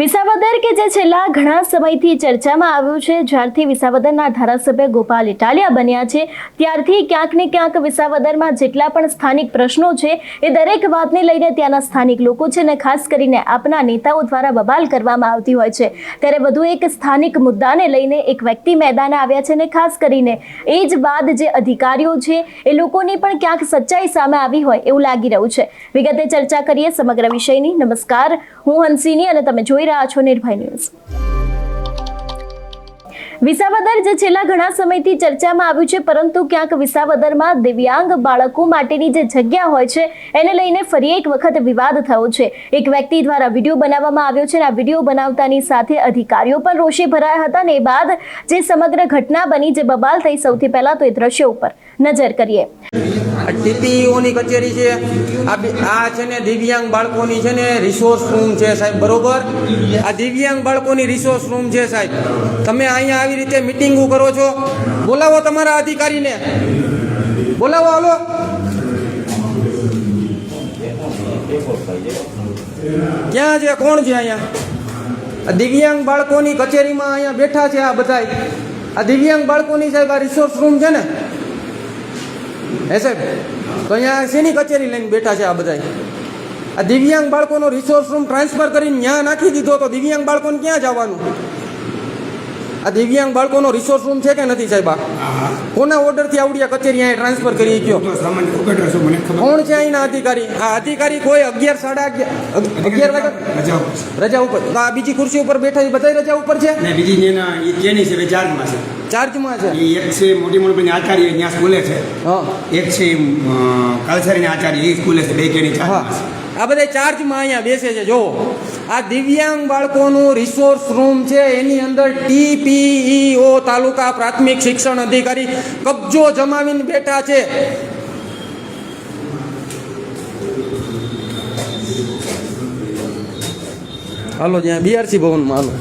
વિસાવદર કે જે છેલ્લા ઘણા સમયથી ચર્ચામાં આવ્યું છે, જ્યારથી વિસાવદરના ધારાસભ્ય ગોપાલ ઇટાલિયા બન્યા છે, ત્યારથી ક્યાંક ને ક્યાંક વિસાવદરમાં જેટલા પણ સ્થાનિક પ્રશ્નો છે, એ દરેક વાતને લઈને ત્યાંના સ્થાનિક લોકો છે ને ખાસ કરીને આપના નેતાઓ દ્વારા બબાલ કરવામાં આવતી હોય છે. ત્યારે વધુ એક સ્થાનિક મુદ્દાને લઈને એક વ્યક્તિ મેદાને આવ્યા છે ને ખાસ કરીને એ જ બાદ જે અધિકારીઓ છે, એ લોકોની પણ ક્યાંક સચ્ચાઈ સામે આવી હોય એવું લાગી રહ્યું છે. વિગતે ચર્ચા કરીએ સમગ્ર વિષયની. નમસ્કાર. હું હંસિની અને તમે જોઈ રહ્યા છો નિર્ભય ન્યૂઝ. વિસાવદર જે છેલ્લા ઘણા સમયથી ચર્ચામાં આવ્યું છે, પરંતુ ક્યાંક વિસાવદરમાં દિવ્યાંગ બાળકો માટેની જે જગ્યા હોય છે, એને લઈને ફરી એક વખત વિવાદ થયો છે. એક વ્યક્તિ દ્વારા વીડિયો બનાવવામાં આવ્યો છે અને આ વીડિયો બનાવતાની સાથે અધિકારીઓ પણ રોષે ભરાયા હતા ને એ બાદ જે સમગ્ર ઘટના બની, જે બબાલ થઈ સૌથી પહેલા તો એ દ્રશ્ય ઉપર નજર કરીએ. ટીપીઓની કચેરી છે. આ આ છે ને દિવ્યાંગ બાળકોની છે ને રિસોર્સ રૂમ છે સાહેબ, બરોબર? આ દિવ્યાંગ બાળકોની રિસોર્સ રૂમ છે સાહેબ. તમે અહીંયા આવી રીતે મિટિંગો કરો છો. બોલાવો તમારા અધિકારીને. બોલાવો, હાલો. ક્યાં છે? કોણ છે અહીંયા? દિવ્યાંગ બાળકોની કચેરીમાં અહીંયા બેઠા છે આ બધાય. આ દિવ્યાંગ બાળકોની સાહેબ આ રિસોર્સ રૂમ છે ને. હે સાહેબ? તો અહીંયા શેની કચેરી લઈને બેઠા છે આ બધા આ દિવ્યાંગ બાળકોનો રિસોર્સ રૂમ ટ્રાન્સફર કરીને ત્યાં નાખી દીધો તો દિવ્યાંગ બાળકોને ક્યાં જવાનું? આ દિવ્યાંગ બાળકોનો રિસોર્સ રૂમ છે કે નથી સાહેબ કોના ઓર્ડરથી આવડી આ કચેરી અહીંયા ટ્રાન્સફર કરી ગયો કોણ છે અહીંના અધિકારી? આ અધિકારી કોઈ અગિયાર સાડા અગિયાર વાગે રજા ઉપર રજા ઉપર. આ બીજી ખુરશી ઉપર બેઠા છે બધા રજા ઉપર છે? ને બીજી જેની છે ચાર્જમાં છે. ચાર્જમાં છે. એક છે મોટી મોટી આચાર્ય ત્યાં સ્કૂલે છે. એક છે કાલસારીના આચાર્ય એ સ્કૂલે છે બે હા. ચાર્જમાં છે. આ બધા ચાર્જમાં અહીંયા બેસે છે જો આ દિવ્યાંગ બાળકોનું રિસોર્સ રૂમ છે, એની અંદર ટીપીઈઓ તાલુકા પ્રાથમિક શિક્ષણ અધિકારી કબજો જમાવીને બેઠા છે. હાલો, જ્યાં બીઆરસી ભવનમાં, હાલો.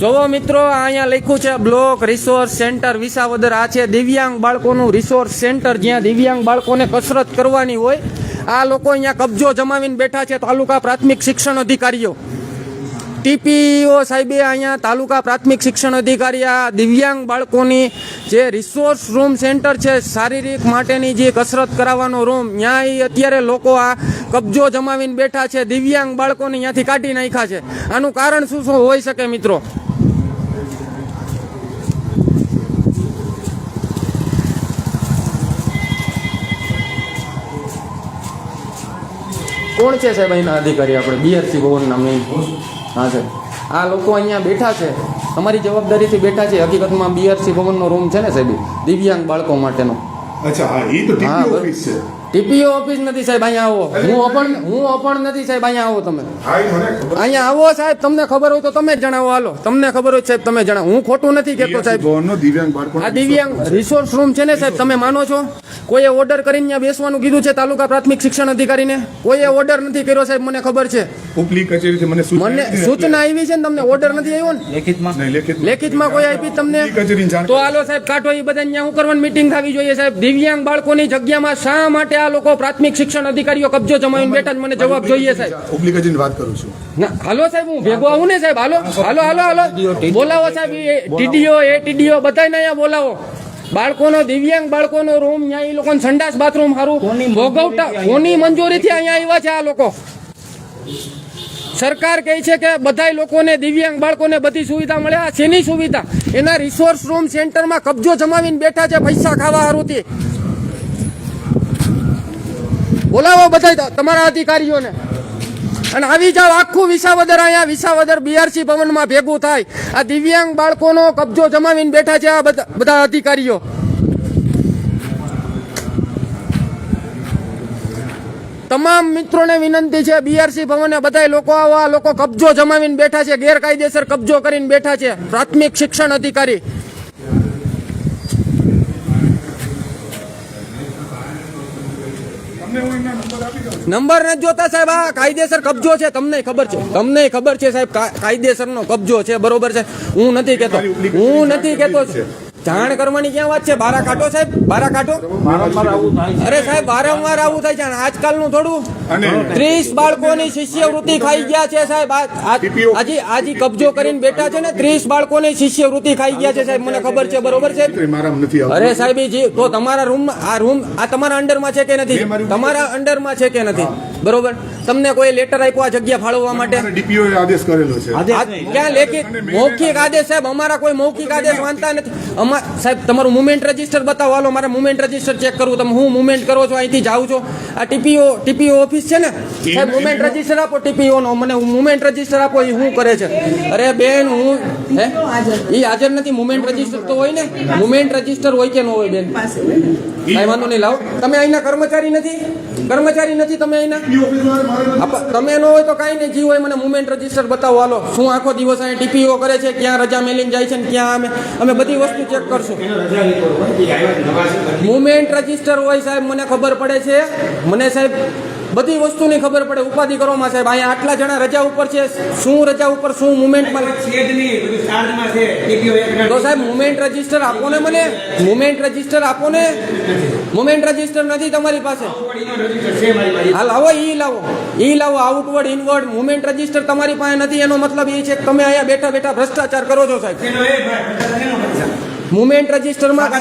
જોવો મિત્રો અહીંયા લખ્યું છે, બ્લોક રિસોર્સ સેન્ટર વિસાવદર. આ છે દિવ્યાંગ બાળકોનું રિસોર્સ સેન્ટર, જ્યાં દિવ્યાંગ બાળકોને કસરત કરવાની હોય આ લોકો અહીંયા કબજો જમાવીને બેઠા છે તાલુકા પ્રાથમિક શિક્ષણ અધિકારીઓ. ટીપીઓ સાહેબે અહીંયા તાલુકા પ્રાથમિક શિક્ષણ અધિકારી, આ દિવ્યાંગ બાળકોની જે રિસોર્સ રૂમ સેન્ટર છે, શારીરિક માટેની જે કસરત કરાવવાનો રૂમ ત્યાં અત્યારે લોકો આ કબજો જમાવીને બેઠા છે, દિવ્યાંગ બાળકોને અહીંયાથી કાઢી નાખ્યા છે. આનું કારણ શું શું હોઈ શકે મિત્રો? કોણ છે સાહેબ અહીંના અધિકારી? આપણે બીઆરસી ભવન નામની હા સાહેબ. આ લોકો અહીંયા બેઠા છે. તમારી જવાબદારીથી બેઠા છે. હકીકતમાં બીઆરસી ભવનનો રૂમ છે ને સાહેબ દિવ્યાંગ બાળકો માટેનો. અચ્છા હા એ તો. ઓફિસ છે. ટીપીઓ ઓફિસ નથી સાહેબ અહીંયા આવો. હું અપણ હું અપણ નથી સાહેબ અહીંયા આવો તમે. અહીંયા આવો સાહેબ તમને ખબર હોય તો તમે જ જણાવો. હાલો તમને ખબર હોય સાહેબ તમે જણાવો. હું ખોટું નથી કહેતો સાહેબ. આ દિવ્યાંગ રિસોર્સ રૂમ છે? ને સાહેબ તમે માનો છો? કોઈએ ઓર્ડર કરીને ત્યાં બેસવાનું કીધું છે તાલુકા પ્રાથમિક શિક્ષણ અધિકારીને? કોઈએ ઓર્ડર નથી કર્યો સાહેબ મને ખબર છે. ઉપલી કચેરી છે મને સૂચના મને સૂચના આવી છે ને તમને ઓર્ડર નથી આવ્યો ને? લેખિતમાં? લેખિતમાં. કોઈ આપી તમને? તો હાલો સાહેબ કાઢો એ બધા ત્યાં હું કરવાની મીટિંગ થવી જોઈએ સાહેબ. દિવ્યાંગ બાળકોની જગ્યામાં શા માટે આ લોકો પ્રાથમિક શિક્ષણ અધિકારીઓ કબજો જમાવીને બેઠા છે? મને જવાબ જોઈએ સાહેબ. ઉપલી વાત કરું છું. ના હાલો સાહેબ હું ભેગો આવું ને સાહેબ. હાલો હાલો હાલો હાલો. બોલાવો સાહેબ ટીડીઓ એ ટીડીઓ બધાને અહીંયા બોલાવો. બાળકોનો દિવ્યાંગ બાળકોનો રૂમ ત્યાં એ લોકોને સંડાસ બાથરૂમ સારું ભોગવટા કોની મંજૂરીથી અહીંયા આવ્યા છે આ લોકો? સરકાર કહે છે કે બધા લોકોને દિવ્યાંગ બાળકોને બધી સુવિધા મળે. આ શેની સુવિધા? એના રિસોર્સ રૂમ સેન્ટરમાં કબજો જમાવીને બેઠા છે પૈસા ખાવા હારુંથી. બોલાવો બધા તમારા અધિકારીઓને. અને આવી જાવ આખું વિસાવદર અહીંયા, વિસાવદર બીઆરસી ભવનમાં ભેગું થાય. આ દિવ્યાંગ બાળકોનો કબજો જમાવીને બેઠા છે આ બધા અધિકારીઓ. તમામ મિત્રોને વિનંતી છે બીઆરસી ભવને બધા લોકો આવો લોકો કબજો જમાવીને બેઠા છે, ગેરકાયદેસર કબજો કરીને બેઠા છે. પ્રાથમિક શિક્ષણ અધિકારી તમને હું એમના નંબર નથી જોતા સાહેબ આ કાયદેસર કબજો છે તમને ખબર છે તમને ખબર છે સાહેબ કાયદેસર કાયદેસરનો કબજો છે બરોબર છે હું નથી કેતો હું નથી કેતો જાણ કરવાની ક્યાં વાત છે? બારા કાઢો સાહેબ? બારા કાઢો અરે સાહેબ વારંવાર આવું થાય છે. આજકાલ આજકાલનું થોડું ત્રીસ બાળકોની શિષ્યવૃત્તિ ખાઈ ગયા છે સાહેબ. આજે આજે કબજો કરીને બેઠા છે ને ત્રીસ બાળકોની શિષ્યવૃત્તિ ખાઈ ગયા છે સાહેબ. મને ખબર છે બરોબર છે. અરે સાહેબ તો તમારા રૂમ આ રૂમ આ તમારા અંડરમાં છે કે નથી? તમારા અંડરમાં છે કે નથી? બરોબર? તમને કોઈ લેટર આપ્યો આ જગ્યા ફાળવવા માટે? ડીપીઓ આદેશ કરેલો છે. ક્યાં લેખિત? મૌખિક આદેશ સાહેબ અમારા કોઈ મૌખિક આદેશ માનતા નથી. અમાર સાહેબ તમારું મુવમેન્ટ રજિસ્ટર બતાવો. હાલો મારે મુવમેન્ટ રજિસ્ટર ચેક કરવું. તમે હું મુવમેન્ટ કરો છો? અહીંથી જાઉં છો. આ ટીપીઓ ટીપીઓ ઓફિસ છે ને? સાહેબ મુવમેન્ટ રજિસ્ટર આપો ટીપીઓ નો મને મુવમેન્ટ રજિસ્ટર આપો એ શું કરે છે? અરે બેન હું હે? એ હાજર નથી. મુવમેન્ટ રજિસ્ટર તો હોય ને? મુવમેન્ટ રજિસ્ટર હોય કે ન હોય બેન? કાંઈ વાંધો નહીં. લાવો. તમે અહીંના કર્મચારી નથી? કર્મચારી નથી તમે અહીંના? તમે ન હોય તો કાંઈ નહીં. જી હોય મને મુમેન્ટ રજિસ્ટર બતાવો. હાલો શું આખો દિવસ અહીં ટીપીઓ કરે છે? ક્યાં રજા મેલીને જાય છે ને ક્યાં અમે? અમે બધી વસ્તુ ચેક કરશું. મુમેન્ટ રજિસ્ટર હોય સાહેબ મને ખબર પડે છે. મને સાહેબ બધી વસ્તુની ખબર પડે ઉપાધિ કરવામાં સાહેબ અહીંયા આટલા જણા રજા ઉપર છે શું રજા ઉપર શું મુમેન્ટમાં તો સાહેબ મુમેન્ટ રજિસ્ટર આપો ને મને મુમેન્ટ રજિસ્ટર આપો ને. મુમેન્ટ રજિસ્ટર નથી તમારી પાસે. હા લાવો ઈ લાવો ઈ લાવો આઉટવર્ડ ઇનવર્ડ મુમેન્ટ રજિસ્ટર તમારી પાસે નથી એનો મતલબ એ છે કે તમે અહીંયા બેઠા બેઠા ભ્રષ્ટાચાર કરો છો સાહેબ. મુવમેન્ટ રજીસ્ટરમાં કરો?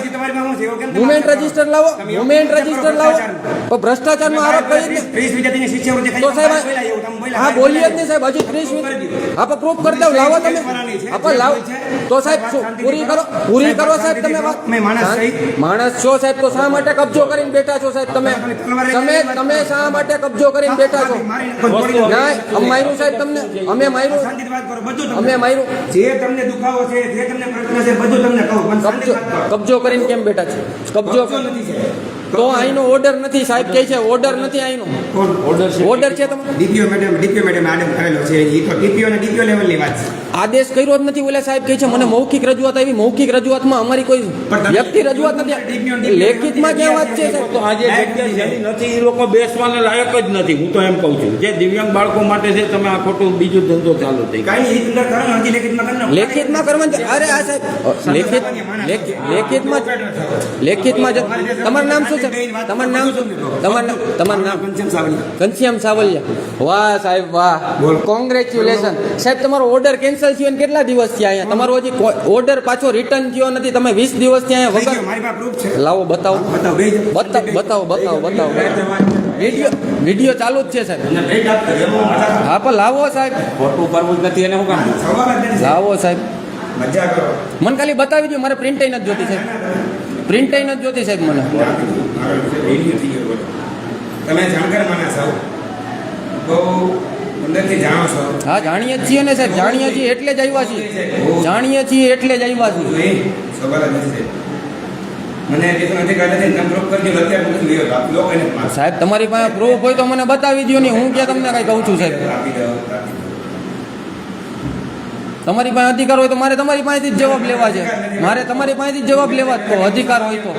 રજિસ્ટર લાવો કેમ રજિસ્ટર લાવો? તો ભ્રષ્ટાચારનો આરોપ કરી તો સાહેબ. હા બોલીએ જ નહીં સાહેબ હજી ત્રીસ હા પણ પ્રૂફ કરી દો લાવો તમે. હા પણ લાવો. તો સાહેબ પૂરી કરો. પૂરી કરો સાહેબ તમે માણસ છો સાહેબ તો શા માટે કબજો કરીને બેઠા છો સાહેબ તમે? તમે તમે શા માટે કબજો કરીને બેઠા છો. ના અમે માર્યું સાહેબ તમને. અમે માર્યું. અમે માર્યું. જે તમને દુખાવો છે જે તમને પ્રશ્ન છે બધું તમને કહું. પણ કબજો. કબજો કરીને કેમ બેઠા છે કબજો નથી તો અહીંનો ઓર્ડર નથી સાહેબ કહે છે ઓર્ડર નથી અહીંનો કોણ? ઓર્ડર છે તમારો. ડીપીઓ મેડમ ડીપીઓ મેડમ આડમ કરેલો છે. એ તો DPO અને DPO લેવલની વાત છે. આદેશ કર્યો જ નથી ઓલા સાહેબ કહે છે મને મૌખિક રજૂઆત આવી. મૌખિક રજૂઆતમાં અમારી કોઈ પણ વ્યક્તિ રજૂઆત નથી. લેખિતમાં ક્યાં વાત છે સાહેબ? તો આજે જગ્યા જેની નથી એ લોકો બેસવાને લાયક જ નથી હું તો એમ કહું છું. જે દિવ્યાંગ બાળકો માટે છે તમે આ ખોટું બીજો ધંધો ચાલુ થઈ કાઈ લેખિતમાં કરી લેખિતમાં કરવાનું અરે આ સાહેબ લેખિત લેખિત- લેખિતમાં લેખિતમાં જ તમારું નામ શું છે? તમારું નામ શું તમારું નામ તમારું નામ ઘનશ્યામ સાવલિયા. ઘનશ્યામ સાવલિયા. વાહ સાહેબ વાહ. કોંગ્રેચ્યુલેશન સાહેબ તમારો ઓર્ડર કેન્સલ થયો ને કેટલા દિવસ થયા અહીંયા? તમારો હજી ઓર્ડર પાછો રિટર્ન થયો નથી. તમે વીસ દિવસ ત્યાં અહીંયા વગર લાવો બતાવો. બતાવો, બતાવો બતાવો બતાવો. વીડિયો વીડિયો ચાલુ જ છે સાહેબ. હા પણ લાવો સાહેબ. ફોટો કરવું જ નથી એને હું કામ. લાવો સાહેબ. મજા કરો. મને ખાલી બતાવી દો મારે પ્રિન્ટ નથી જોતી સાહેબ. પ્રિન્ટ નથી જોતી સાહેબ મને. તમે જાણકાર માના છો બહુ અંદરથી જાણો છો. હા જાણીએ છીએ ને સાહેબ જાણીએ છીએ એટલે જ આવ્યા છીએ. જાણીએ છીએ એટલે જ આવ્યા છીએ. સવાલ જ. મને છે કોઈને સાહેબ તમારી પાસે પ્રૂફ હોય તો મને બતાવી દો ને હું ક્યાં તમને કઈ કહું છું સાહેબ. તમારી પાસે અધિકાર હોય તો મારે તમારી પાસેથી જ જવાબ લેવા છે. મારે તમારી પાસેથી જ જવાબ લેવા જ તો અધિકાર હોય તો.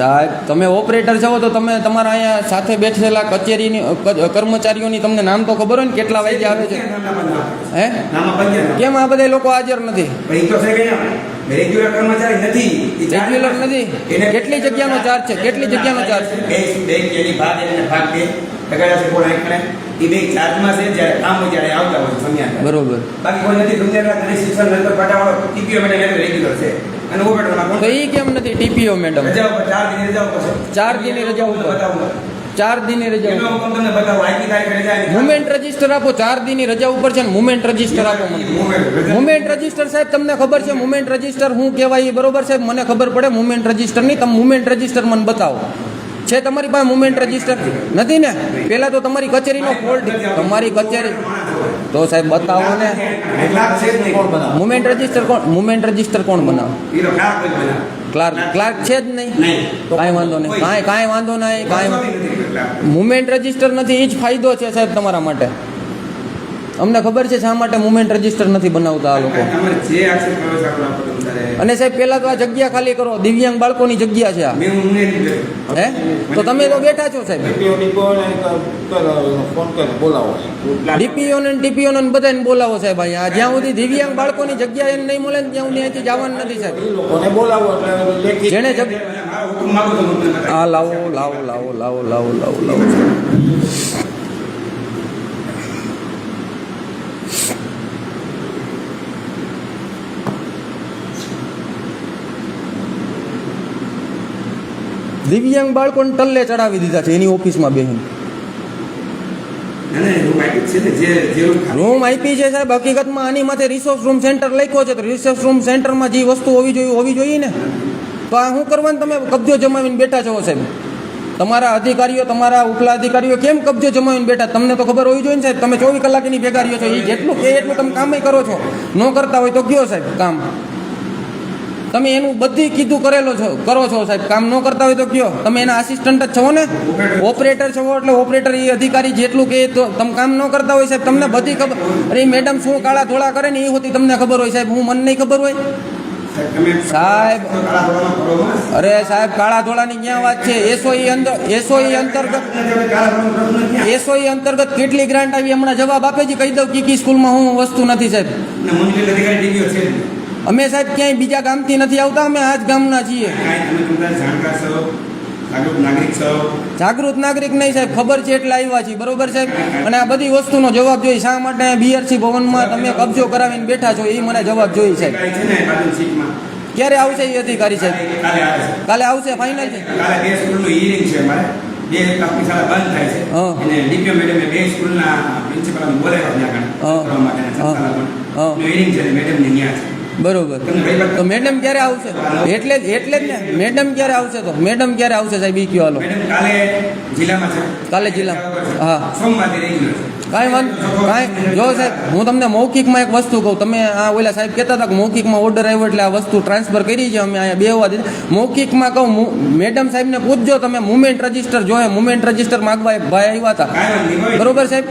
સાહેબ તમે ઓપરેટર છો તો તમે તમારા અહીંયા સાથે બેઠેલા કચેરીની કર્મચારીઓની તમને નામ તો ખબર હોય ને કેટલા વાગે આવે છે? હે? કેમ આ બધા લોકો હાજર નથી? રેગ્યુલર નથી. કેટલી જગ્યાનો ચાર્જ છે? કેટલી જગ્યાનો ચાર્જ છે? એ બે ચાર્જમાં જ્યારે કામ હોય ત્યારે આવતા હોય સમજ્યા બરોબર. બાકી કોઈ નથી સમજ્યા નથી શિક્ષણ નંતર પટાવાળો ટીપીઓ માટે રેગ્યુલર છે. તો એ કેમ નથી? TPO madam. ચાર દિન રજા ઉપર ચાર દિનની રજા ઉપર. ચાર દિનની રજા મુમેન્ટ રજિસ્ટર આપો ચાર દિનની રજા ઉપર છે ને મુમેન્ટ રજિસ્ટર આપો મને. Movement register. સાહેબ તમને ખબર છે મુમેન્ટ રજિસ્ટર હું કહેવાય એ બરોબર સાહેબ? મને ખબર પડે મુમેન્ટ રજિસ્ટર નહીં તમે મુમેન્ટ રજિસ્ટર મને બતાવો. છે તમારી પાસે મુમેન્ટ રજિસ્ટર નથી ને? પહેલાં તો તમારી કચેરીનો ફોલ્ટ તમારી કચેરી. તો સાહેબ બતાવો ને. મુમેન્ટ રજિસ્ટર કોણ મુમેન્ટ રજિસ્ટર કોણ બનાવે? ક્લાર્ક ક્લાર્ક છે જ નહીં. કાંઈ વાંધો નહીં. કાંઈ કાંઈ વાંધો નહીં કાંઈ. મુમેન્ટ રજિસ્ટર નથી એ જ ફાયદો છે સાહેબ તમારા માટે. અમને ખબર છે શા માટે મુમેન્ટ રજિસ્ટર નથી બનાવતા આ લોકો? અને સાહેબ પહેલા તો આ જગ્યા ખાલી કરો દિવ્યાંગ બાળકોની જગ્યા છે આ. મેં હું નહીં કીધું. હે? તો તમે તો બેઠા છો સાહેબ. ડીપીઓ ને બોલાવો. ડીપીઓ ને ટીપીઓ ને બધાને બોલાવો સાહેબ અહીંયા. જ્યાં સુધી દિવ્યાંગ બાળકોની જગ્યા એને નહીં મળે ને ત્યાં સુધી અહીંથી જવાનું નથી સાહેબ. જેને હું. આ લાવો લાવો લાવો લાવો લાવો લાવો લાવો. દિવ્યાંગ બાળકોને ટલ્લે ચડાવી દીધા છે એની ઓફિસમાં બેહીને. રૂમ આપી છે સાહેબ હકીકતમાં આની માથે રિસોર્સ રૂમ સેન્ટર લખ્યો છે તો રિસોર્સ રૂમ સેન્ટરમાં જે વસ્તુ હોવી જોઈએ હોવી જોઈએ ને. તો આ શું કરવાનું? તમે કબજો જમાવીને બેઠા છો સાહેબ. તમારા અધિકારીઓ તમારા ઉપલા અધિકારીઓ કેમ કબજો જમાવીને બેઠા? તમને તો ખબર હોવી જોઈએ ને સાહેબ તમે ચોવીસ કલાકની ભેગા રહ્યો છો એ જેટલું કે એટલું તમે કામ કરો છો. ન કરતા હોય તો કયો સાહેબ કામ. તમે એનું બધી કીધું કરેલો છો, કરો છો સાહેબ. કામ ન કરતા હોય તો કયો. તમે એના આસિસ્ટન્ટ જ છો ને? ઓપરેટર છો એટલે ઓપરેટર એ અધિકારી જેટલું કે તો તમે કામ ન કરતા હોય સાહેબ. તમને બધી ખબર. અરે મેડમ શું કાળા ધોળા કરે ને એ હોતી તમને ખબર હોય સાહેબ. હું મને નહીં ખબર હોય. સાહેબ. અરે સાહેબ, કાળા ધોળાની ક્યાં વાત છે. એસઓઈ અંદર એસઓઈ અંતર્ગત? એસઓઈ અંતર્ગત કેટલી ગ્રાન્ટ આવી? હમણાં જવાબ આપે છે. કહી દઉં કી સ્કૂલમાં હું વસ્તુ નથી સાહેબ. અમે સાહેબ ક્યાંય બીજા ગામથી નથી આવતા અમે આ જ ગામના છીએ. જાગૃત નાગરિક નહીં સાહેબ ખબર છે એટલે આવ્યા છીએ બરોબર સાહેબ? અને આ બધી વસ્તુનો જવાબ જોઈએ શા માટે બીઆરસી ભવનમાં તમે કબજો કરાવીને બેઠા છો એ મને જવાબ જોઈએ સાહેબ. ક્યારે આવશે એ અધિકારી સાહેબ? કાલે આવશે ફાઇનલ છે. કાલે બે છે શાળા બંધ થાય છે. અને ડીપીઓ મેડમે બે સ્કૂલના પ્રિન્સિપાલને બોલાવ્યા ત્યાં આગળ. કરવા માટે અને હા. સંચાલકોને. હા. એનું હિયરિંગ છે મેડમને ન્યા છે. બરોબર. તો મેડમ ક્યારે આવશે? એટલે જ એટલે જ ને. મેડમ ક્યારે આવશે તો? મેડમ ક્યારે આવશે સાહેબ? એ કયો હાલો. કાલે જિલ્લામાં છે. કાલે જિલ્લામાં. હા. કાંઈ વાંધો કાંઈ જો સાહેબ હું તમને મૌખિકમાં એક વસ્તુ કહું. તમે આ ઓલા સાહેબ કહેતા હતા કે મૌખિકમાં ઓર્ડર આવ્યો એટલે આ વસ્તુ ટ્રાન્સફર કરી છે અમે અહીંયા બે હોવા દીધી. મૌખિકમાં કહું મેડમ સાહેબને પૂછજો તમે મુમેન્ટ રજિસ્ટર જોયે મુમેન્ટ રજિસ્ટર માગવા એક ભાઈ આવ્યા હતા. બરોબર સાહેબ?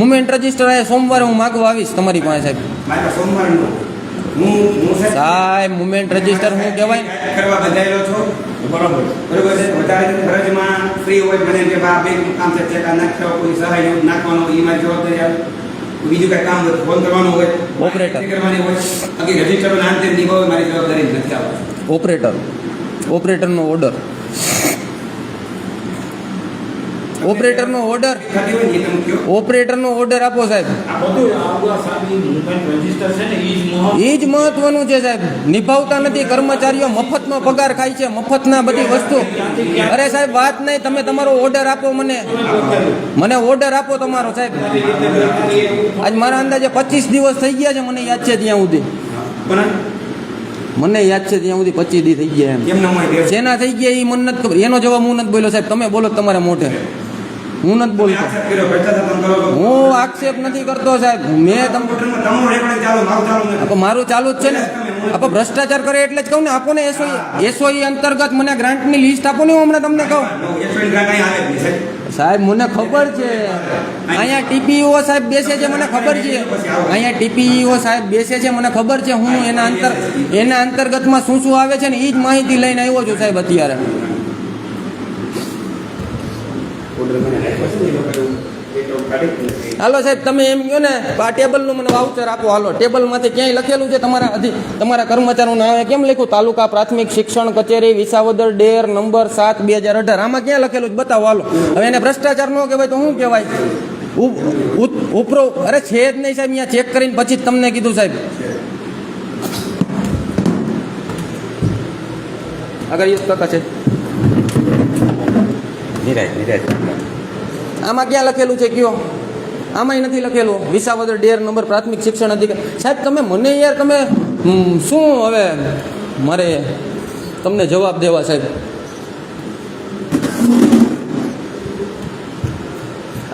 મુમેન્ટ રજિસ્ટર આ સોમવારે હું માગવા આવીશ તમારી પાસે સાહેબ. મારે હું હું સાહેબ મુમેન્ટ રજિસ્ટર શું કહેવાય? કરવા બધાયેલો છો? બરાબર. બરોબર છે. વધારે ફરજમાં ફ્રી હોય મને કે બા બેંક કામ છે ચેક નાખ્યો કોઈ સહાય નાખવાનો એ મારી જવાબદારી આવે બીજું કઈ કામ હોય ફોન કરવાનો હોય. ઓપરેટર કરવાની હોય. બાકી રજિસ્ટર નામ તે નિભાવે મારી જવાબદારી નથી આવતી. ઓપરેટર ઓપરેટરનો ઓર્ડર ઓપરેટરનો ઓર્ડર ઓપરેટરનો ઓર્ડર આપો સાહેબ. એ જ મહત્વ મહત્વનું છે સાહેબ. નિભાવતા નથી. કર્મચારીઓ મફતમાં પગાર ખાય છે. મફતના બધી વસ્તુ. અરે સાહેબ વાત નહીં. તમે તમારો ઓર્ડર આપો મને. મને ઓર્ડર આપો તમારો સાહેબ. આજ મારા અંદાજે પચીસ દિવસ થઈ ગયા છે. મને યાદ છે ત્યાં સુધી. મને યાદ છે ત્યાં સુધી પચીસ દી થઈ ગયા એમ. જેના થઈ ગયા એ મને નથી ખબર. એનો જવાબ હું નથી બોલ્યો સાહેબ. તમે બોલો તમારા મોઢે. હું નથી બોલતો. હું આક્ષેપ નથી કરતો સાહેબ. મેં તમ મારું ચાલુ જ છે ને. આપો ભ્રષ્ટાચાર કરે એટલે જ કહું ને આપો ને એસઓઈ એસઓઈ અંતર્ગત મને ગ્રાન્ટની લિસ્ટ આપો ને હું હમણાં તમને કહું. સાહેબ. મને ખબર છે. અહીંયા ટીપીઓ સાહેબ બેસે છે મને ખબર છે. અહીંયા ટીપીઓ સાહેબ બેસે છે મને ખબર છે. હું એના અંતર એના અંતર્ગતમાં શું શું આવે છે ને એ જ માહિતી લઈને આવ્યો છું સાહેબ અત્યારે ઓર્ડર મને રાખ્યો છે ને એ વખતે હું એ તો કાઢી જ નથી. હાલો સાહેબ, તમે એમ કહો ને, આ ટેબલનું મને વાઉચર આપો. હાલો, ટેબલમાંથી ક્યાંય લખેલું છે તમારા અધિ, તમારા કર્મચારીનું નામ? કેમ લખ્યું? તાલુકા પ્રાથમિક શિક્ષણ કચેરી, વિસાવદર, ડેર, નંબર સાત, બે હજાર અઢાર. આમાં ક્યાં લખેલું છે? બતાવો, હાલો. હવે એને ભ્રષ્ટાચાર ન કહેવાય તો શું કહેવાય? ઉપરો, અરે છે જ નહીં સાહેબ, અહીંયા ચેક કરીને પછી જ તમને કીધું સાહેબ. આગળ ટકા છે. નિરાશ નિરાજ આમાં ક્યાં લખેલું છે કયો? આમાંય નથી લખેલું. વિસાવદર ડેર નંબર પ્રાથમિક શિક્ષણ અધિકારી સાહેબ, તમે મને યાર, તમે શું હવે મારે તમને જવાબ દેવા સાહેબ?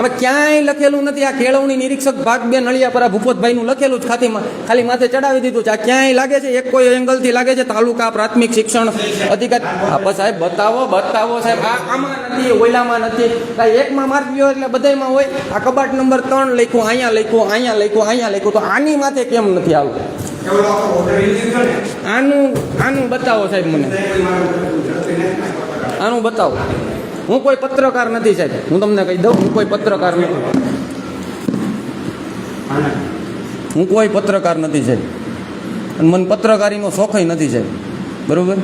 અમે ક્યાંય લખેલું નથી. આ કેળવણી નિરીક્ષક ભાગ બે નળિયાપરા ભૂપતભાઈનું લખેલું જ ખાતી ખાલી માથે ચડાવી દીધું છે. આ ક્યાંય લાગે છે? એક કોઈ એંગલથી લાગે છે? તાલુકા પ્રાથમિક શિક્ષણ અધિકારી બસ સાહેબ, બતાવો બતાવો સાહેબ. આ આમાં નથી ઓલામાં નથી. એકમાં માર્ક ગયો એટલે બધાયમાં હોય. આ કબાટ નંબર ત્રણ લખ્યું, અહીંયા લખ્યું અહીંયા લખ્યું અહીંયા લખ્યું. તો આની માથે કેમ નથી આવતું આનું આનું બતાવો સાહેબ મને. આનું બતાવો. હું કોઈ પત્રકાર નથી સાહેબ. હું તમને કહી દઉં, હું કોઈ પત્રકાર નથી. હું કોઈ પત્રકાર નથી સાહેબ. અને મને પત્રકારીનો શોખય નથી સાહેબ. બરોબર?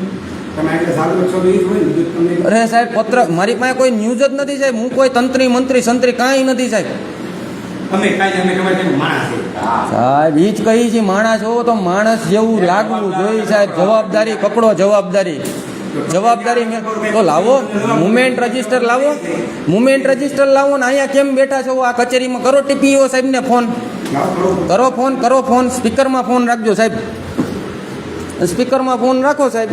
અરે સાહેબ, પત્ર મારી પાસે કોઈ ન્યૂઝ જ નથી સાહેબ. હું કોઈ તંત્રી, મંત્રી, સંત્રી કાંઈ નથી સાહેબ. સાહેબ એ જ કહી છે, માણસ હો તો માણસ જેવું લાગવું જોઈએ સાહેબ. જવાબદારી પકડો જવાબદારી. જવાબદારી મેં તો લાવો મુમેન્ટ રજિસ્ટર લાવો. મુમેન્ટ રજિસ્ટર લાવો ને અહીંયા કેમ બેઠા છો? આ કચેરીમાં કરો ટીપીઓ સાહેબને ફોન. કરો. ફોન કરો ફોન. સ્પીકરમાં ફોન રાખજો સાહેબ. સ્પીકરમાં ફોન રાખો સાહેબ.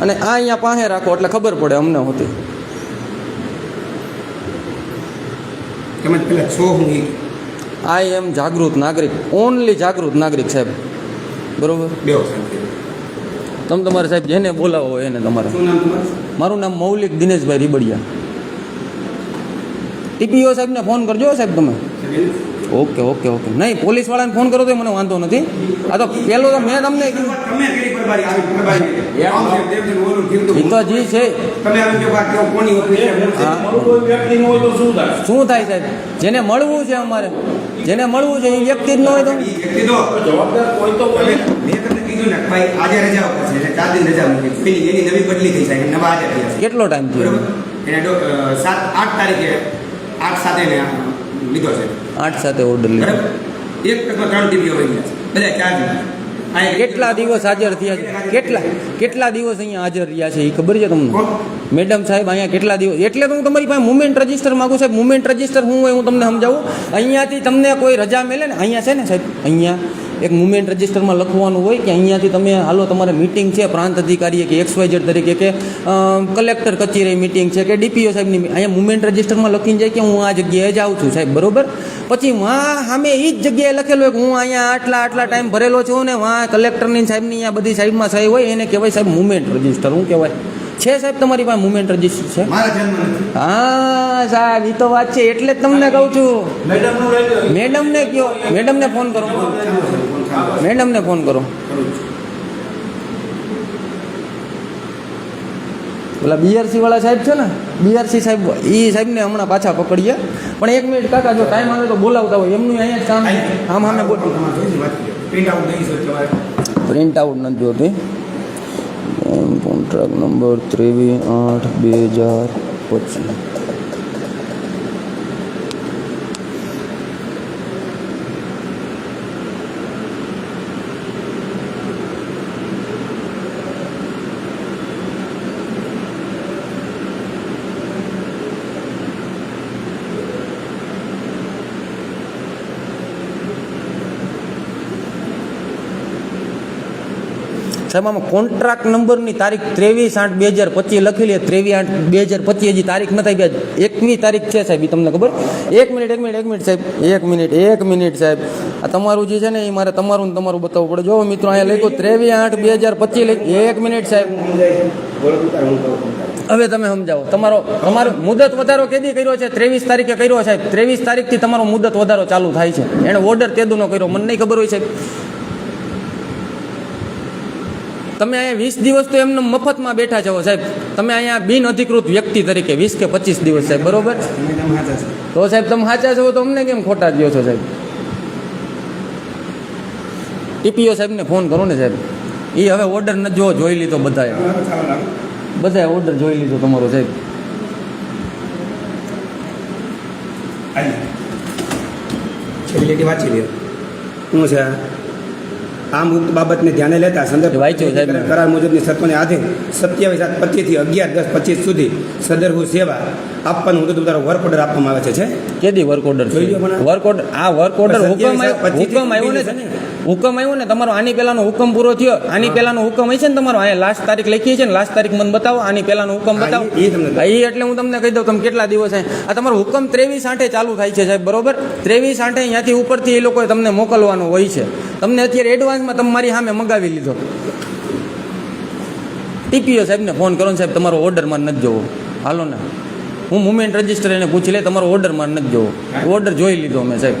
અને આ અહીંયા પાસે રાખો એટલે ખબર પડે અમને હોતી. આઈ એમ જાગૃત નાગરિક ઓનલી જાગૃત નાગરિક સાહેબ. બરોબર. તમે તમારે સાહેબ જેને બોલાવો હોય એને તમારે. મારું નામ મૌલિક દિનેશભાઈ રીબડિયા. ટીપીઓ સાહેબને ફોન કરજો સાહેબ તમે. Okay okay okay. નહીં પોલીસ વાળાને ફોન કરો તો મને વાંધો નથી. આ તો પેલો તો મેં તમને. એ તો. જી છે. તમે આવી જો વાત કેવો કોની ઓફિસ છે? હું છે. હા. મારું કોઈ વ્યક્તિ ન હોય તો શું થાય શું થાય સાહેબ? જેને મળવું છે અમારે જેને મળવું છે એ વ્યક્તિ જ ન હોય તો. કીધું ને ભાઈ આજે રજા ઉપર છે એટલે ચાર દિન રજા મૂકી પેલી એની નવી બદલી થઈ જાય નવા હાજર થયા કેટલો ટાઈમ થયો? એને સાત આઠ તારીખે આઠ સાથે ને લીધો છે. આઠ સાથે ઓર્ડર લીધો. બરાબર? એક ટકા ત્રણ ટીવીઓ વહી ગયા છે. બધા ચાર દિવસ કેટલા દિવસ હાજર થયા છે? કેટલા કેટલા દિવસ અહીંયા હાજર રહ્યા છે? એ ખબર છે તમને? મેડમ સાહેબ અહીંયા કેટલા દિવસ એટલે તો હું તમારી પાસે મુમેન્ટ રજિસ્ટર માગું સાહેબ મુમેન્ટ રજિસ્ટર હું હોય હું તમને સમજાવું. અહીંયાથી તમને કોઈ રજા મળે ને? અહીંયા છે ને સાહેબ? અહીંયા એક મુમેન્ટ રજીસ્ટરમાં લખવાનું હોય કે અહીંયાથી તમે હાલો તમારે મિટિંગ છે પ્રાંત અધિકારીએ કે એક્સ વાય તરીકે કે કલેક્ટર કચેરી મિટિંગ છે કે ડીપીઓ સાહેબની અહીંયા મુમેન્ટ રજીસ્ટરમાં લખીને જાય કે હું આ જગ્યાએ જાઉં છું. સાહેબ બરોબર? પછી વાં સામે એ જ જગ્યાએ લખેલું હોય કે હું અહીંયા આટલા આટલા ટાઈમ ભરેલો છું ને વાં કલેક્ટરની સાહેબની અહીંયા બધી સાહેબમાં સહી હોય એને કહેવાય સાહેબ મુમેન્ટ રજિસ્ટર શું કહેવાય. છે સાહેબ તમારી પાસે મુમેન્ટ રજિસ્ટર છે? હા સાહેબ એ તો વાત છે એટલે જ તમને કહું છું. મેડમ મેડમને કયો મેડમને ફોન કરો. મેડમને ફોન કરો. ઓલા બીઆરસી વાળા સાહેબ છે ને બીઆરસી સાહેબ એ સાહેબને હમણાં પાછા પકડીએ. પણ એક મિનિટ કાકા જો ટાઈમ આવે તો બોલાવતા હોય. એમનું અહીંયા જ કામ આમ તમારે પ્રિન્ટ આઉટ નથી જોતી. કોન્ટ્રાક્ટ નંબર ત્રેવીસ આઠ બે હજાર પચીસ. સાહેબ આમાં કોન્ટ્રાક્ટ નંબરની તારીખ ત્રેવીસ આઠ બે હજાર પચીસ લખેલી ત્રેવીસ આઠ બે હજાર પચીસ હજી તારીખ નથી બે એકવી તારીખ છે સાહેબ એ તમને ખબર? એક મિનિટ એક મિનિટ એક મિનિટ સાહેબ. એક મિનિટ એક મિનિટ સાહેબ. આ તમારું જે છે ને એ મારે તમારું ને તમારું બતાવવું પડે. જો મિત્રો અહીંયા લખ્યું ત્રેવીસ આઠ બે હજાર પચીસ એક મિનિટ સાહેબ. હવે તમે સમજાવો. તમારો તમારો મુદત વધારો કેદી કર્યો છે? ત્રેવીસ તારીખે કર્યો સાહેબ. ત્રેવીસ તારીખથી તમારો મુદત વધારો ચાલુ થાય છે. એણે ઓર્ડર તેદુનો કર્યો. મને નહીં ખબર હોય સાહેબ. તમે અહીંયા વીસ દિવસ તો એમને મફતમાં બેઠા છો સાહેબ. તમે અહીંયા બિન અધિકૃત વ્યક્તિ તરીકે વીસ કે પચીસ દિવસ સાહેબ, બરોબર? તો સાહેબ, તમે સાચા છો તો અમને કેમ ખોટા જ છો સાહેબ? ટીપીઓ સાહેબને ફોન કરો ને સાહેબ. એ હવે ઓર્ડર ન જો, જોઈ લીધો બધાએ. બધાએ ઓર્ડર જોઈ લીધો તમારો સાહેબ. છેલ્લી વાંચી લ્યો. શું છે આ? મુક્ત બાબતને ધ્યાને લેતા સંદર્ભ કરાર મુજબની શરતોને આધીન સત્યાવીસ સાત પચીસથી અગિયાર દસ પચીસ સુધી સદરહુ સેવા આપવાનું હતું તો તારો વર્ક ઓર્ડર આપવામાં આવે છે કેદી વર્ક ઓર્ડર. વર્ક ઓર્ડર આ. વર્ક ઓર્ડર હુકમ હુકમ આવ્યો ને હુકમ આવ્યો ને તમારો આની પહેલાનો હુકમ પૂરો થયો. આની પહેલાનો હુકમ હશે ને તમારો? અહીંયા લાસ્ટ તારીખ લખી છે ને લાસ્ટ તારીખ મને બતાવો આની પહેલાનો હુકમ બતાવો. એ- એટલે હું તમને કહી દઉં તમે કેટલા દિવસ આ તમારો હુકમ ત્રેવીસ આઠે ચાલુ થાય છે સાહેબ બરોબર? ત્રેવીસ આઠે અહીંયાથી ઉપરથી એ લોકોએ તમને મોકલવાનો હોય છે. તમને અત્યારે એડવાન્સમાં તમે મારી સામે મગાવી લીધો. ટીપીઓ સાહેબને ફોન કરો ને સાહેબ તમારો ઓર્ડર મને નથી જોવો. હાલો ને. હું મુમેન્ટ રજિસ્ટર એને પૂછી લે તમારો ઓર્ડરમાં નથી જોવો. ઓર્ડર જોઈ લીધો અમે સાહેબ.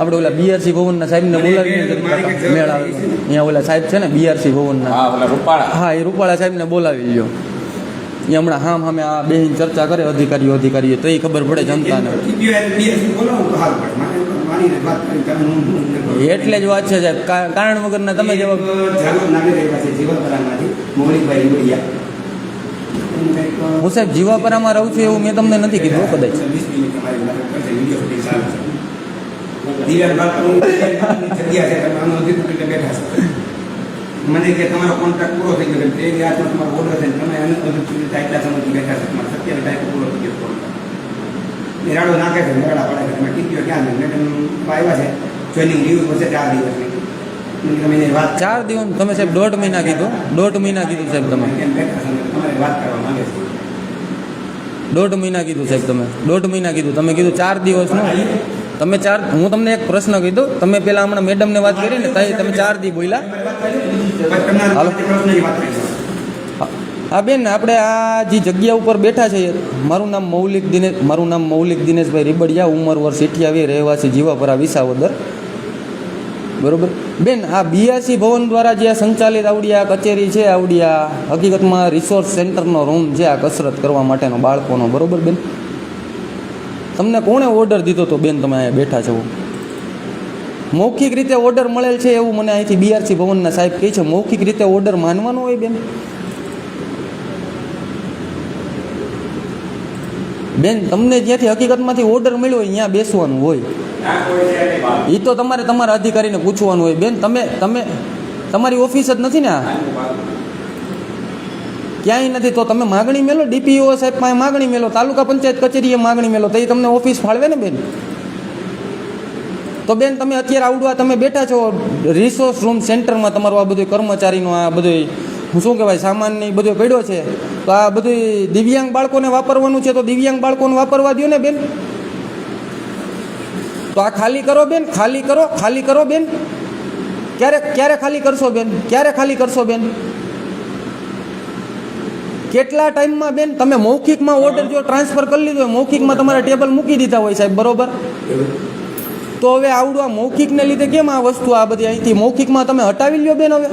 આપણે ઓલા બીઆરસી ભવનના સાહેબને બોલાવીને મેળા મારી અહીંયા ઓલા સાહેબ છે ને બીઆરસી ભવનના. હા હા એ રૂપાળા સાહેબને બોલાવી લ્યો. એ હમણાં હામ હામે આ બે ચર્ચા કરે અધિકારીઓ અધિકારીઓ તો એ ખબર પડે જનતાને. એટલે જ વાત છે સાહેબ. કારણ વગરના તમે જેવા હું સાહેબ જીવાપરામાં રહું છું એવું મેં તમને નથી કીધું કદાચ. મને કે તમારો કોન્ટ્રાક્ટ પૂરો થઈ ગયો તે આત્મા તમારો ઓર્ડર છે તમે અનુકૂળ એટલા સમયથી બેઠા છો. તમારે સત્યાવીસ તારીખે પૂરો થઈ ગયો કોન્ટ્રાક્ટ નિરાળો નાખે છે નિરાડા પડે છે. તમે ટીપીઓ ક્યાં છે? મેડમ આવ્યા છે. જોઈનિંગ લીવ પડશે ચાર દિવસની. ચાર દિવસ તમે સાહેબ દોઢ મહિના કીધું. દોઢ મહિના કીધું સાહેબ તમે. દોઢ મહિના કીધું સાહેબ તમે. દોઢ મહિના કીધું. તમે કીધું ચાર દિવસનું. તમે ચાર, હું તમને એક પ્રશ્ન કીધું. તમે પેલા હમણાં મેડમને વાત કરી ને તમે ચાર દી બોલ્યા. હાલો. હા, બેન, આપણે આ જે જગ્યા ઉપર બેઠા છે મારું નામ મૌલિક દિનેશ, મારું નામ મૌલિક દિનેશભાઈ રીબડિયા, ઉંમર વર્ષ અઠ્યાવીસ રહેવાસી જીવાપરા વિસાવદર. બરોબર? બેન, આ બીઆસી ભવન દ્વારા જે સંચાલિત આવડી આ કચેરી છે, આવડી આ હકીકતમાં રિસોર્સ સેન્ટરનો રૂમ છે, આ કસરત કરવા માટેનો બાળકોનો, બરોબર બેન? તમને કોણે ઓર્ડર દીધો તો બેન તમે અહીંયા બેઠા છો? મૌખિક રીતે ઓર્ડર મળેલ છે એવું મને અહીંથી બીઆરસી ભવનના સાહેબ કહે છે. મૌખિક રીતે ઓર્ડર માનવાનો હોય બેન? બેન, તમને જ્યાંથી હકીકતમાંથી ઓર્ડર મળ્યો હોય, ત્યાં બેસવાનું હોય. એ તો તમારે તમારા અધિકારીને પૂછવાનું હોય. બેન, તમે તમે, તમારી ઓફિસ જ નથી ને ક્યાંય નથી, તો તમે માગણી મેલો? ડીપીઓ સાહેબ પાસે માગણી મેલો? તાલુકા પંચાયત કચેરીએ માગણી મેલો? તો એ તમને ઓફિસ ફાળવે ને, બેન? તો બેન, તમે અત્યારે આવડવા તમે બેઠા છો. રિસોર્સ રૂમ સેન્ટરમાં તમારું આ બધું કર્મચારીનો આ બધું શું કહેવાય સામાન ને બધો પડ્યો છે. તો આ બધું દિવ્યાંગ બાળકોને વાપરવાનું છે તો દિવ્યાંગ બાળકોને વાપરવા દો ને બેન. તો આ ખાલી કરો બેન, ખાલી કરો ખાલી કરો બેન. ક્યારે ક્યારે ખાલી કરશો બેન? ક્યારે ખાલી કરશો બેન? કેટલા ટાઈમમાં બેન? તમે મૌખિકમાં ઓર્ડર જો ટ્રાન્સફર કરી લીધો હોય, મૌખિકમાં તમારા ટેબલ મૂકી દીધા હોય સાહેબ, બરોબર? તો હવે આવડું આ મૌખિકને લીધે કેમ આ વસ્તુ આ બધી અહીંથી મૌખિકમાં તમે હટાવી લ્યો બેન હવે?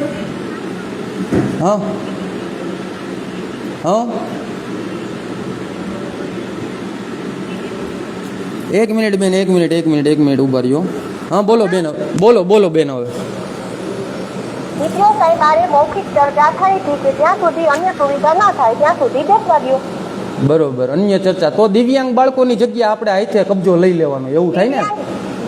હા? હા? એક મિનિટ બેન એક મિનિટ એક મિનિટ એક મિનિટ ઊભા રહ્યો. હા બોલો બેન બોલો બોલો બેન હવે. મિત્રો સાહેબ મારે મૌખિક ચર્ચા થઈ હતી કે જ્યાં સુધી અન્ય સુવિધા ના થાય ત્યાં સુધી બેસવા દો બરોબર અન્ય ચર્ચા. તો દિવ્યાંગ બાળકોની જગ્યા આપણે અહીંથી કબજો લઈ લેવાનો એવું થાય ને?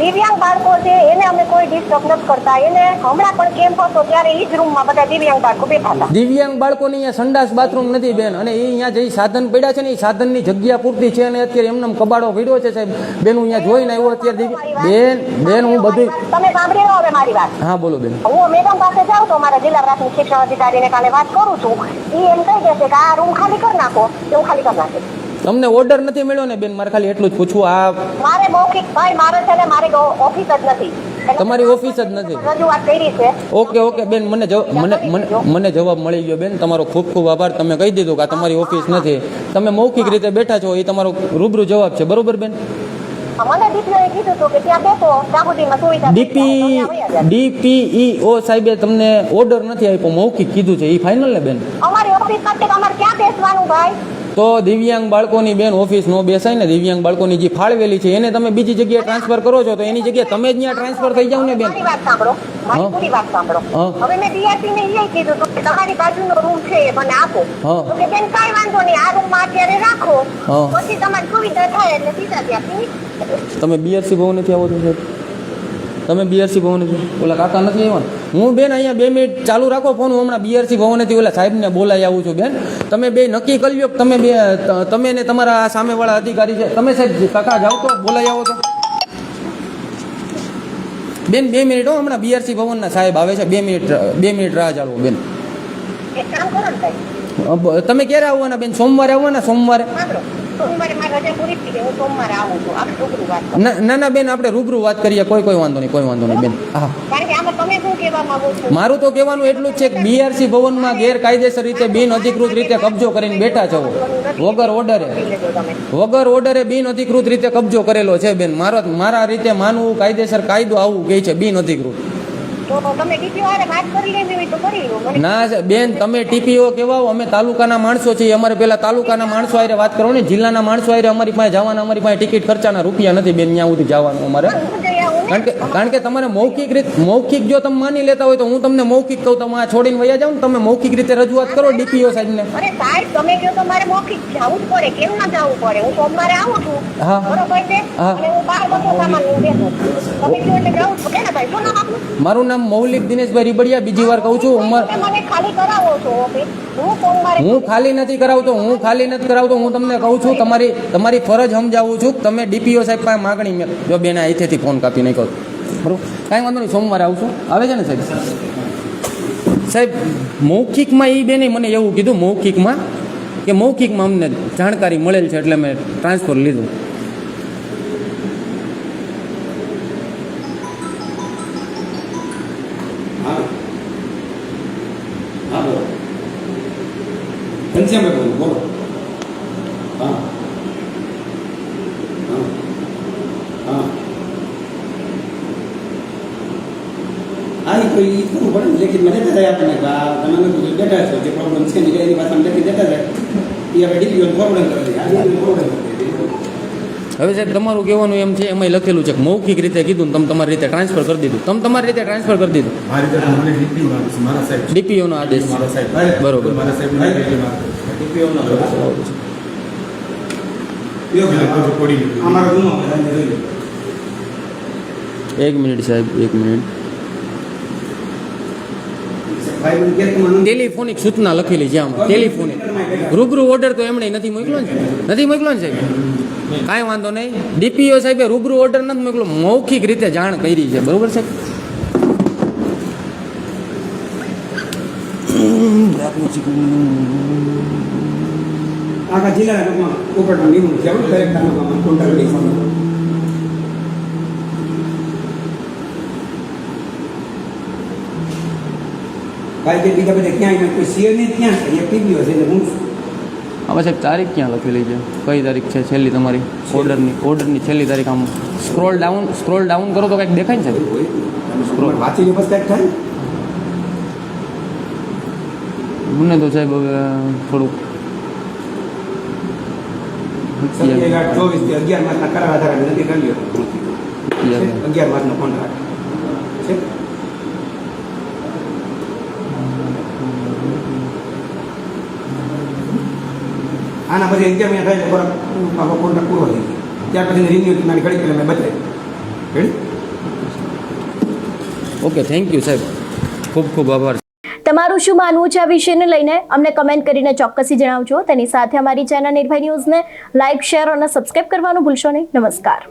દિવ્યાંગ બાળકો છે એને અમે કોઈ ડિસ્ટર્બ નથી કરતા. એને હમણાં પણ કેમ્પ હતો ત્યારે એ જ રૂમમાં બધા દિવ્યાંગ બાળકો બેઠા હતા. દિવ્યાંગ બાળકોને અહીંયા સંડાસ બાથરૂમ નથી બેન. અને એ અહીંયા જે સાધન પડ્યા છે ને એ સાધનની જગ્યા પૂરતી છે અને અત્યારે એમને કબાડો પડ્યો છે સાહેબ. બેન હું અહીંયા જોઈને આવ્યો અત્યારે બેન બેન હું બધું તમે સાંભળી લો હવે મારી વાત. હા બોલો બેન. હું મેડમ પાસે જાઉં તો મારા જિલ્લા પ્રાથમિક શિક્ષણ અધિકારીને કાલે વાત કરું છું. એ એમ કહી દેશે કે આ રૂમ ખાલી કરી નાખો. એવું ખાલી કરી નાખીશ. તમને ઓર્ડર નથી મળ્યો ને બેન? મારે ખાલી એટલું જ પૂછવું આ મારે મૌખિક ભાઈ મારે છે ને મારી ઓફિસ જ નથી. તમારી ઓફિસ જ નથી. રજૂઆત કરી છે. ઓકે ઓકે બેન મને મને મને જવાબ મળી ગયો બેન. તમારો ખૂબ ખૂબ આભાર. તમે કહી દીધું કે તમારી ઓફિસ નથી. તમે મૌખિક રીતે બેઠા છો એ તમારો રૂબરૂ જવાબ છે. બરોબર બેન? ડીપી. ડીપીઈઓ સાહેબે તમને ઓર્ડર નથી આપ્યો મૌખિક કીધું છે. એ ફાઇનલ ને બેન? અમારી ઓફિસ માટે તમારે ક્યાં બેસવાનું ભાઈ? તો દિવ્યાંગ બાળકોની બેન ઓફિસ નો બેસાય ને દિવ્યાંગ બાળકોની જે ફાળવેલી છે એને તમે બીજી જગ્યાએ ટ્રાન્સફર કરો છો તો એની જગ્યાએ તમે જ ત્યાં ટ્રાન્સફર થઈ જાવ ને બેન? વાત સાંભળો મારી વાત સાંભળો. હવે મેં ડીઆરસી ને એ કીધું હતું કે તમારી બાજુનો રૂમ છે એ મને આપો. તો કે બેન કાંઈ વાંધો નહીં આ રૂમમાં અત્યારે રાખો. પછી તમારી સુવિધા થાય એટલે સીધા ત્યાંથી તમે બીઆરસી ભવનેથી આવો છો સાહેબ? તમે બીઆરસી ભવનેથી ઓલા કાકા નથી આવ્યા? હું બેન અહીંયા બે મિનિટ ચાલુ રાખો, ફોન હું હમણાં બીઆરસી ભવનેથી ઓલા સાહેબને બોલાઈ આવું છું, બેન. તમે બે નક્કી કરી લ્યો તમે બે તમે ને તમારા સામેવાળા અધિકારી છે. તમે સાહેબ કાકા જાઓ તો બોલાઈ આવો તો. બેન, બે મિનિટ હો, હમણાં બીઆરસી ભવનના સાહેબ આવે છે. બે મિનિટ બે મિનિટ રાહ ચાલવો બેન. એક કામ કરો ને તમે ક્યારે આવવાના બેન? સોમવારે આવવાના? સોમવારે. ના ના બેન આપણે રૂબરૂ વાત કરીએ. કોઈ કોઈ વાંધો નહીં કોઈ વાંધો નહીં બેન. હા. મારું તો કહેવાનું એટલું જ છે કે બીઆરસી ભવનમાં ગેરકાયદેસર રીતે બિન અધિકૃત રીતે કબજો કરીને બેઠા છો. વગર ઓર્ડરે. વગર ઓર્ડરે બિન અધિકૃત રીતે કબજો કરેલો છે બેન. મારા મારા રીતે માનવું કાયદેસર કાયદો આવું કહે છે બિન અધિકૃત. ના બેન તમે ટીપીઓ કેવા અમે તાલુકાના માણસો છીએ. અમારે પેલા તાલુકાના માણસો આરે વાત કરો ને જિલ્લાના માણસો આરે અમારી પાસે જવાના અમારી પાસે ટિકિટ ખર્ચાના રૂપિયા નથી બેન ત્યાં સુધી જવાનું અમારે. કારણ કે કારણ કે તમારે મૌખિક રીત મૌખિક જો તમે માની લેતા હોય તો હું તમને મૌખિક કહું તમે આ છોડીને વયા જાવ ને તમે મૌખિક રીતે રજૂઆત કરો ડીપીઓ સાહેબને. અરે સાહેબ તમે કહો તો મારે મૌખિક જવું જ પડે કેમ ના જવું પડે? હું સોમવારે આવું છું. હા. બરોબર છે? હા. અને હું બાર બધો સામાન લઈને બેઠું તમે કહો એટલે જવું પડે ને ભાઈ શું નામ આપનું? મારું નામ મૌલિક દિનેશભાઈ રીબડિયા બીજી વાર કહું છું ઉંમર તમે મને ખાલી કરાવો છો હું ખાલી નથી કરાવતો હું ખાલી નથી કરાવતો હું તમને કહું છું તમારી તમારી ફરજ સમજાવું છું. તમે ડીપીઓ સાહેબ પાસે માગણી મેં જો બેન અહીંથી ફોન કાપી નાખ્યો બરાબર? કાંઈ વાંધો નહીં, સોમવારે આવશું. આવે છે ને સાહેબ? સાહેબ, મૌખિકમાં એ બેને મને એવું કીધું, મૌખિકમાં, કે મૌખિકમાં અમને જાણકારી મળેલ છે એટલે મેં ટ્રાન્સફર લીધું. હા હા બોલો ઘનશ્યામભાઈ બોલો બોલો હા હા હા હા એ તો એ કરવું પડે ને લેખિતમાં દેતા જાય આપણને કે આ તમે નથી બેઠા છો જે પ્રોબ્લેમ છે ને એની પાસે લેખિત દેતા જાય એ આપણે ડીપીઓને ફોરવર્ડ કરી દઈએ આ ફોરવર્ડ કરી દઈએ હવે સાહેબ તમારું કહેવાનું એમ છે એમાં લખેલું છે કે મૌખિક રીતે કીધું તમે તમારી રીતે ટ્રાન્સફર કરી દીધું. તમે તમારી રીતે ટ્રાન્સફર કરી દીધું. ડીપીઓનો આદેશ. છે. સાહેબ બરોબર. એક મિનિટ સાહેબ એક મિનિટ. ટેલિફોનિક સૂચના લખેલી છે આમાં. ટેલિફોનિક રૂબરૂ ઓર્ડર તો એમણે નથી મોકલ્યો ને નથી મોકલ્યો ને સાહેબ? કાંઈ વાંધો નહીં. ડીપીઓ સાહેબે રૂબરૂ ઓર્ડર નથી મોકલ્યો. મૌખિક રીતે જાણ કરી છે. બરોબર સાહેબ? આખા જિલ્લાના ટૂંકમાં ઉપરના નિમણૂક છે આપણે દરેક તાલુકામાં કોન્ટ્રાક્ટ બેઝમાં. ભાઈ જે બીજા બધા ક્યાંય કોઈ સીએ નહીં ક્યાં છે એ પીબીઓ છે એટલે હું છું. આમાં સાહેબ તારીખ ક્યાં લખેલી છે કઈ તારીખ છે છેલ્લી તમારી ઓર્ડરની ઓર્ડરની છેલ્લી તારીખ આમ સ્ક્રોલ ડાઉન સ્ક્રોલ ડાઉન કરો તો કંઈક દેખાય ને સાહેબ હોય. તમે સ્ક્રોલ વાંચીને બસ કંઈક થાય ને. મને તો સાહેબ હવે થોડુંક સત્યાવીસ આઠ ચોવીસથી અગિયાર માસના કરાર આધારે નક્કી કરી લ્યો છે? અગિયાર માસનો કોન્ટ્રાક્ટ છે આના પછી અગિયાર મહિના થાય બરાબર. આખો કોન્ટ્રાક્ટ પૂરો થઈ ગયો. ત્યાર પછી રિન્યુ મારી ઘડી પેલા મેં બતાવી ઓકે થેન્ક યુ સાહેબ. ખૂબ ખૂબ આભાર. તમારું શું માનવું છે આ વિષયને લઈને? અમને કમેન્ટ કરીને ચોક્કસી જણાવજો. તેની સાથે અમારી ચેનલ નિર્ભય ન્યૂઝને લાઇક શેર અને સબસ્ક્રાઇબ કરવાનું ભૂલશો નહીં. નમસ્કાર.